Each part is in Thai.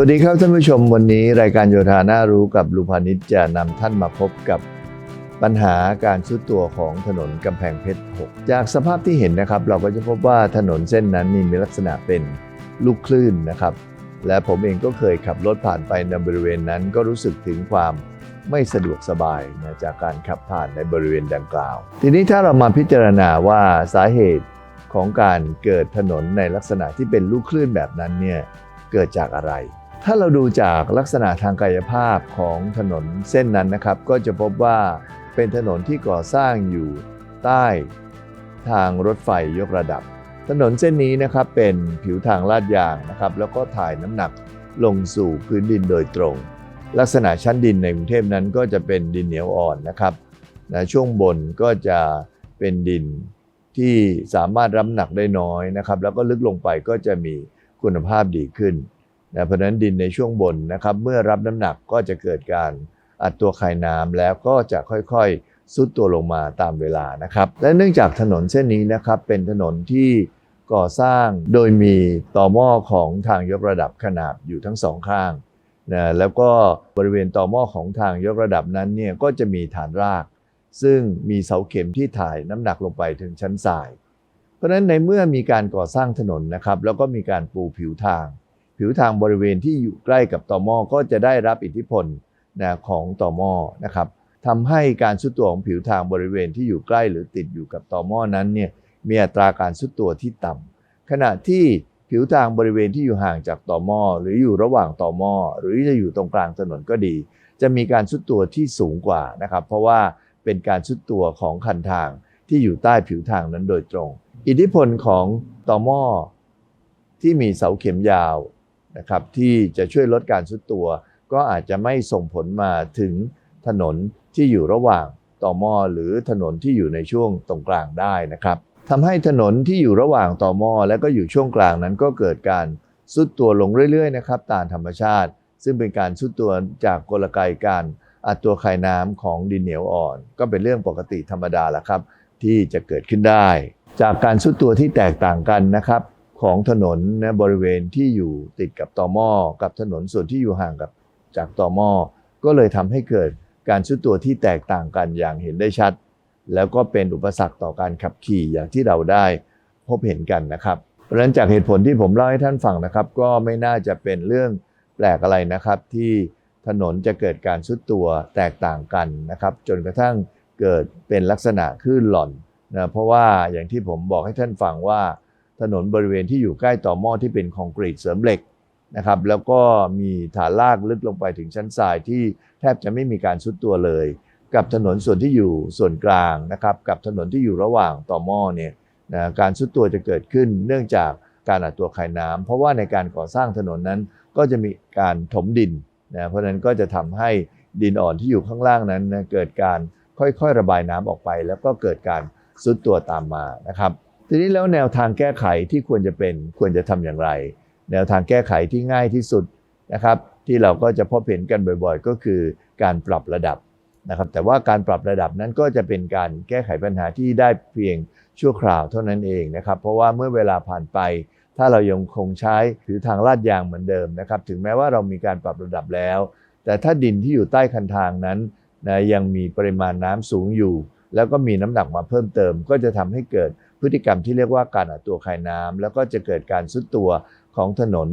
วัสดีครับท่านผู้ชมวันนี้รายการโยธาน่ารู้กับลูพานิชจะนำท่านมาพบกับปัญหาการชุดตัวของถนนกำแพงเพชร 6 จากสภาพที่เห็นนะครับ เราก็จะพบว่าถนนเส้นนั้นนี่มีลักษณะเป็นลูกคลื่นนะครับ และผมเองก็เคยขับรถผ่านไปในบริเวณนั้นก็รู้สึกถึงความไม่สะดวกสบายนะจากการขับผ่านในบริเวณดังกล่าว ทีนี้ถ้าเรามาพิจารณาว่าสาเหตุของการเกิดถนนในลักษณะที่เป็นลูกคลื่นแบบนั้นเนี่ยเกิดจากอะไร ถ้าเราดูจากลักษณะทางกายภาพของถนนเส้นนั้นนะครับ ก็จะพบว่าเป็นถนนที่ก่อสร้างอยู่ใต้ทางรถไฟยกระดับ ถนนเส้นนี้นะครับเป็นผิวทางลาดยางนะครับ แล้วก็ถ่ายน้ำหนักลงสู่พื้นดินโดยตรง ลักษณะชั้นดินในกรุงเทพนั้นก็จะเป็นดินเหนียวอ่อนนะครับนะช่วงบนก็จะเป็นดินที่สามารถรับหนักได้น้อยนะครับ แล้วก็ลึกลงไปก็จะมีคุณภาพดีขึ้น นะเพราะนั้นดินในช่วงบนนะครับเมื่อรับน้ำหนักก็จะเกิดการอัดตัวคายน้ำแล้วก็จะค่อยๆซุดตัวลงมาตามเวลานะครับและเนื่องจากถนนเส้นนี้นะครับเป็นถนนที่ก่อสร้างโดยมีต่อหม้อของทางยกระดับขนาบอยู่ทั้งสองข้างนะแล้วก็บริเวณต่อหม้อของทางยกระดับนั้นเนี่ยก็จะมีฐานราก ซึ่งมีเสาเข็มที่ถ่ายน้ำหนักลงไปถึงชั้นทราย เพราะฉะนั้นในเมื่อมีการก่อสร้างถนนนะครับแล้วก็มีการปูผิวทาง ผิวทางบริเวณที่อยู่ใกล้กับต่อหม้อก็จะได้รับอิทธิพลนะของต่อหม้อนะครับทำให้การสุดตัวของผิวทางบริเวณที่อยู่ใกล้หรือติดอยู่กับต่อหม้อนั้นเนี่ยมีอัตราการสุดตัวที่ต่ำขณะที่ผิวทางบริเวณที่อยู่ห่างจากต่อหม้อหรืออยู่ระหว่างต่อหม้อหรือจะอยู่ตรงกลางถนนก็ดี จะมีการสุดตัวที่สูงกว่านะครับ เพราะว่าเป็นการสุดตัวของคันทางที่อยู่ใต้ผิวทางนั้นโดยตรง อิทธิพลของต่อหม้อที่มีเสาเข็มยาว นะครับที่จะช่วยลดการสุดตัว ก็อาจจะไม่ส่งผลมาถึงถนนที่อยู่ระหว่างต่อมอหรือถนนที่อยู่ในช่วงตรงกลางได้นะครับทำให้ถนนที่อยู่ระหว่างต่อมอและก็อยู่ช่วงกลางนั้นก็เกิดการสุดตัวลงเรื่อยๆนะครับตามธรรมชาติ ซึ่งเป็นการสุดตัวจากกลไกการอัดตัวคายน้ำของดินเหนียวอ่อน ก็เป็นเรื่องปกติธรรมดาละครับ ที่จะเกิดขึ้นได้ จากการสุดตัวที่แตกต่างกันนะครับ ของถนนนะบริเวณที่อยู่ติดกับตอหม้อกับถนนส่วนที่อยู่ห่างกับจากตอหม้อก็เลยทำให้เกิดการสุดตัวที่แตกต่างกันอย่างเห็นได้ชัด แล้วก็เป็นอุปสรรคต่อการขับขี่อย่างที่เราได้พบเห็นกันนะครับเพราะฉะนั้นจากเหตุผลที่ผมเล่าให้ท่านฟังนะครับ ก็ไม่น่าจะเป็นเรื่องแปลกอะไรนะครับ ที่ถนนจะเกิดการสุดตัวแตกต่างกันนะครับ จนกระทั่งเกิดเป็นลักษณะคลื่นหล่อนนะเพราะว่าอย่างที่ผมบอกให้ท่านฟังว่า ถนนบริเวณที่อยู่ใกล้ต่อหม้อที่เป็นคอนกรีตเสริมเหล็กนะครับแล้วก็มีฐานลากลึกลงไปถึงชั้นทรายที่แทบจะไม่มีการซุดตัวเลย กับถนนส่วนที่อยู่ส่วนกลางนะครับกับถนนที่อยู่ระหว่างต่อหม้อเนี่ยนะการซุดตัวจะเกิดขึ้นเนื่องจากการอัดตัวคายน้ำเพราะว่าในการก่อสร้างถนนนั้นก็จะมีการถมดินนะเพราะฉะนั้นก็จะทำให้ดินอ่อนที่อยู่ข้างล่างนั้นนะเกิดการค่อยๆ ระบายน้ำออกไป แล้วก็เกิดการซุดตัวตามมานะครับ ทีนี้แล้วแนวทางแก้ไขที่ควรจะเป็นควรจะทำอย่างไร แนวทางแก้ไขที่ง่ายที่สุดนะครับที่เราก็จะพบเห็นกันบ่อยๆ ก็คือการปรับระดับนะครับแต่ว่าการปรับระดับนั้นก็จะเป็นการแก้ไขปัญหาที่ได้เพียงชั่วคราวเท่านั้นเองนะครับเพราะว่าเมื่อเวลาผ่านไป ถ้าเรายังคงใช้ผิวทางลาดยางเหมือนเดิมนะครับถึงแม้ว่าเรามีการปรับระดับแล้ว แต่ถ้าดินที่อยู่ใต้คันทางนั้นนะยังมีปริมาณน้ำสูงอยู่ แล้วก็มีน้ำหนักมาเพิ่มเติม ก็จะทำให้เกิด พฤติกรรมที่เรียกว่าการอัดตัวคายน้ำแล้วก็จะเกิดการซุดตัวของถนน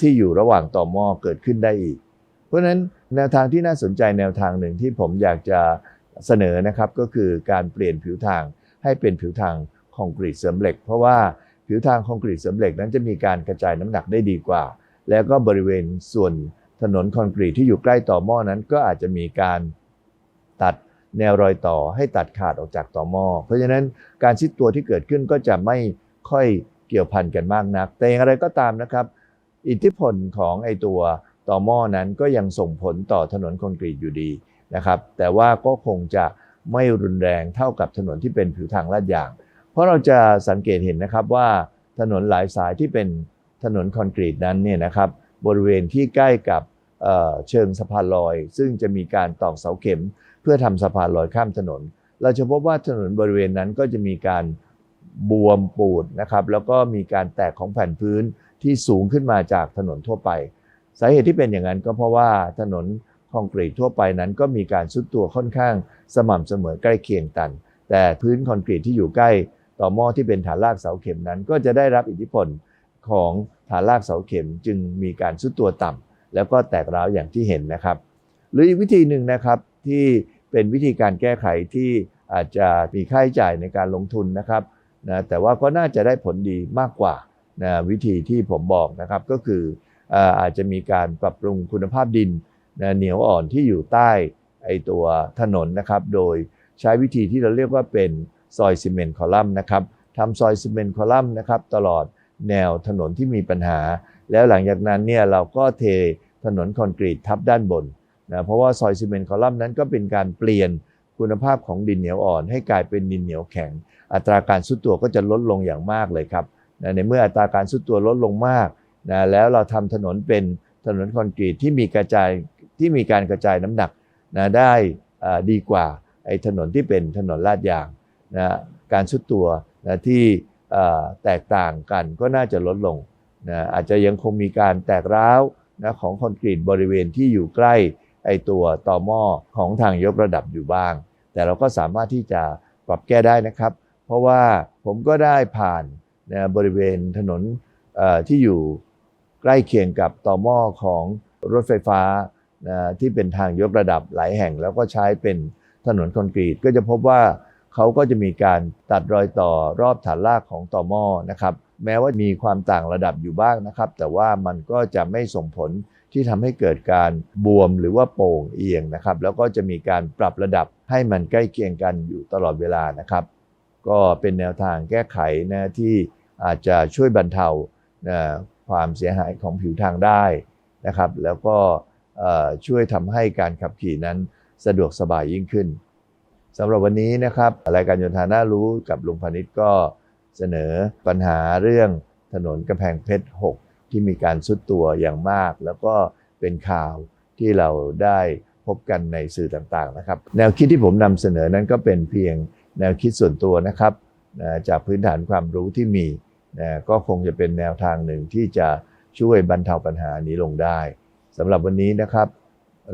ที่อยู่ระหว่างต่อหม้อเกิดขึ้นได้อีก เพราะฉะนั้นแนวทางที่น่าสนใจแนวทางหนึ่งที่ผมอยากจะเสนอนะครับก็คือการเปลี่ยนผิวทางให้เป็นผิวทางคอนกรีตเสริมเหล็ก เพราะว่าผิวทางคอนกรีตเสริมเหล็กนั้นจะมีการกระจายน้ำหนักได้ดีกว่า แล้วก็บริเวณส่วนถนนคอนกรีตที่อยู่ใกล้ต่อหม้อนั้น ก็อาจจะมีการตัด แนวรอยต่อให้ตัดขาดออกจากต่อหม้อเพราะฉะนั้นการชิดตัวที่เกิดขึ้นก็จะไม่ค่อยเกี่ยวพันกันมากนัก แต่อย่างไรก็ตามนะครับ อิทธิพลของไอตัวต่อหม้อนั้นก็ยังส่งผลต่อถนนคอนกรีตอยู่ดีนะครับ แต่ว่าก็คงจะไม่รุนแรงเท่ากับถนนที่เป็นผิวทางลาดยาง เพราะเราจะสังเกตเห็นนะครับว่าถนนหลายสายที่เป็นถนนคอนกรีตนั้นเนี่ยนะครับบริเวณที่ใกล้กับ เชิงสะพานลอย ซึ่งจะมีการตอกเสาเข็ม เพื่อทำสะพานลอยข้ามถนน เราจะพบว่าถนนบริเวณนั้นก็จะมีการบวมปูดนะครับแล้วก็มีการแตกของแผ่นพื้นที่สูงขึ้นมาจากถนนทั่วไป สาเหตุที่เป็นอย่างนั้นก็เพราะว่าถนนคอนกรีตทั่วไปนั้นก็มีการซุดตัวค่อนข้างสม่ำเสมอใกล้เคียงกัน แต่พื้นคอนกรีตที่อยู่ใกล้ต่อหม้อที่เป็นฐานรากเสาเข็มนั้น ก็จะได้รับอิทธิพลของฐานรากเสาเข็มจึงมีการซุดตัวต่ำ แล้วก็แตกร้าวอย่างที่เห็นนะครับ หรืออีกวิธีหนึ่งนะครับที่เป็นวิธีการแก้ไขที่อาจจะมีค่าใช้จ่ายในการลงทุนนะครับนะแต่ว่าก็น่าจะได้ผลดีมากกว่านะวิธีที่ผมบอกนะครับก็คืออาอาจจะมีการปรับปรุงคุณภาพดินนะเหนียวอ่อนที่อยู่ใต้ไอตัวถนนนะครับ โดยใช้วิธีที่เราเรียกว่าเป็นซอยซีเมนต์คอลัมน์นะครับทำซอยซีเมนต์คอลัมน์นะครับตลอดแนวถนนที่มีปัญหา แล้วหลังจากนั้นเนี่ยเราก็เท ถนนคอนกรีตทับด้านบนนะเพราะว่าซอยซีเมนต์คอลัมน์นั้นก็เป็นการเปลี่ยนคุณภาพของดินเหนียวอ่อน ให้กลายเป็นดินเหนียวแข็ง อัตราการซุดตัวก็จะลดลงอย่างมากเลยครับนะในเมื่ออัตราการซุดตัวลดลงมากนะแล้วเราทำถนนเป็นถนนคอนกรีตที่มีกระจายที่มีการกระจายน้ำหนักนะได้ดีกว่าไอ้ถนนที่เป็นถนนลาดยางนะการซุดตัวนะที่แตกต่างกันก็น่าจะลดลงนะอาจจะยังคงมีการแตกร้าว นะของคอนกรีตบริเวณที่อยู่ใกล้ไอตัวต่อหม้อของทางยกระดับอยู่บ้าง แต่เราก็สามารถที่จะปรับแก้ได้นะครับ เพราะว่าผมก็ได้ผ่านนะบริเวณถนนที่อยู่ใกล้เคียงกับต่อหม้อของรถไฟฟ้านะที่เป็นทางยกระดับหลายแห่งแล้วก็ใช้เป็นถนนคอนกรีตก็จะพบว่า เขาก็จะมีการตัดรอยต่อรอบฐานรากของต่อหม้อนะครับแม้ว่ามีความต่างระดับอยู่บ้างนะครับ แต่ว่ามันก็จะไม่ส่งผลที่ทำให้เกิดการบวมหรือว่าโป่งเอียงนะครับ แล้วก็จะมีการปรับระดับให้มันใกล้เคียงกันอยู่ตลอดเวลานะครับ ก็เป็นแนวทางแก้ไขนะที่อาจจะช่วยบรรเทานะความเสียหายของผิวทางได้นะครับ แล้วก็ช่วยทำให้การขับขี่นั้นสะดวกสบายยิ่งขึ้น สำหรับวันนี้นะครับรายการยนทาน่ารู้กับลุงพานิชก็เสนอปัญหาเรื่องถนนกำแพงเพชร 6 ที่มีการซุดตัวอย่างมาก แล้วก็เป็นข่าวที่เราได้พบกันในสื่อต่างๆนะครับ แนวคิดที่ผมนำเสนอนั้นก็เป็นเพียงแนวคิดส่วนตัวนะครับจากพื้นฐานความรู้ที่มีก็คงจะเป็นแนวทางหนึ่งที่จะช่วยบรรเทาปัญหานี้ลงได้สำหรับวันนี้นะครับ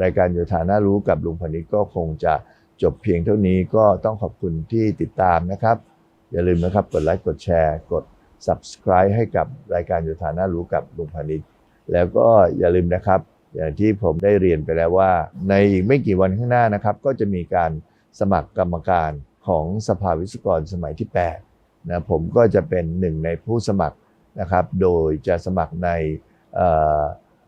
รายการโยธาน่ารู้กับลุงพนิชก็คงจะ จบเพียงเท่านี้ก็ต้องขอบคุณที่ติดตามนะครับ อย่าลืมนะครับกดไลค์กดแชร์กด subscribe ให้กับรายการโยธาน่ารู้กับลุงพานิชแล้วก็อย่าลืมนะครับ อย่างที่ผมได้เรียนไปแล้วว่า ในอีกไม่กี่วันข้างหน้านะครับ ก็จะมีการสมัครกรรมการของสภาวิศวกรสมัยที่8นะผมก็จะเป็นหนึ่งในผู้สมัครนะครับ โดยจะสมัครใน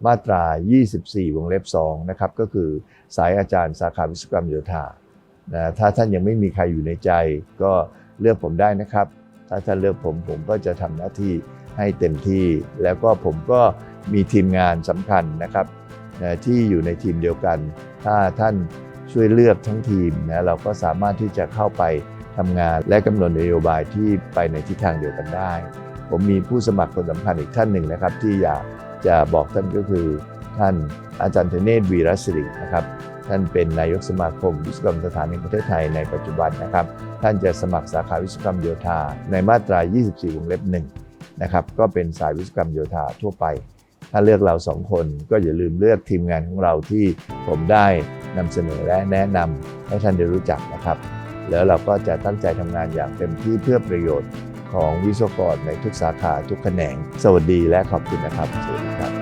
มาตรา 24 วงเล็บ 2 นะครับ ก็คือสายอาจารย์สาขาวิศวกรรมโยธา นะถ้าท่านยังไม่มีใครอยู่ในใจ ก็เลือกผมได้นะครับ ถ้าท่านเลือกผมผมก็จะทำหน้าที่ให้เต็มที่ แล้วก็ผมก็มีทีมงานสำคัญนะครับนะที่อยู่ในทีมเดียวกัน ถ้าท่านช่วยเลือกทั้งทีมนะเราก็สามารถที่จะเข้าไปทำงานและกำหนดนโยบายที่ไปในทิศทางเดียวกันได้ ผมมีผู้สมัครคนสำคัญอีกท่านหนึ่งนะครับ ที่อยากจะบอกท่านก็คือท่านอาจารย์เทเนศวีรศิรินะครับ ท่านเป็นนายกสมาคมวิศวกรรมสถานแห่งประเทศไทยในปัจจุบันนะครับ ท่านจะสมัครสาขาวิศวกรรมโยธาในมาตรา 24 วงเล็บ1นะครับ ก็เป็นสายวิศวกรรมโยธาทั่วไป ถ้าเลือกเราสองคนก็อย่าลืมเลือกทีมงานของเราที่ผมได้นำเสนอและแนะนำให้ท่านได้รู้จักนะครับ แล้วเราก็จะตั้งใจทำงานอย่างเต็มที่เพื่อประโยชน์ของวิศวกรในทุกสาขาทุกแขนง สวัสดีและขอบคุณนะครับ สวัสดีครับ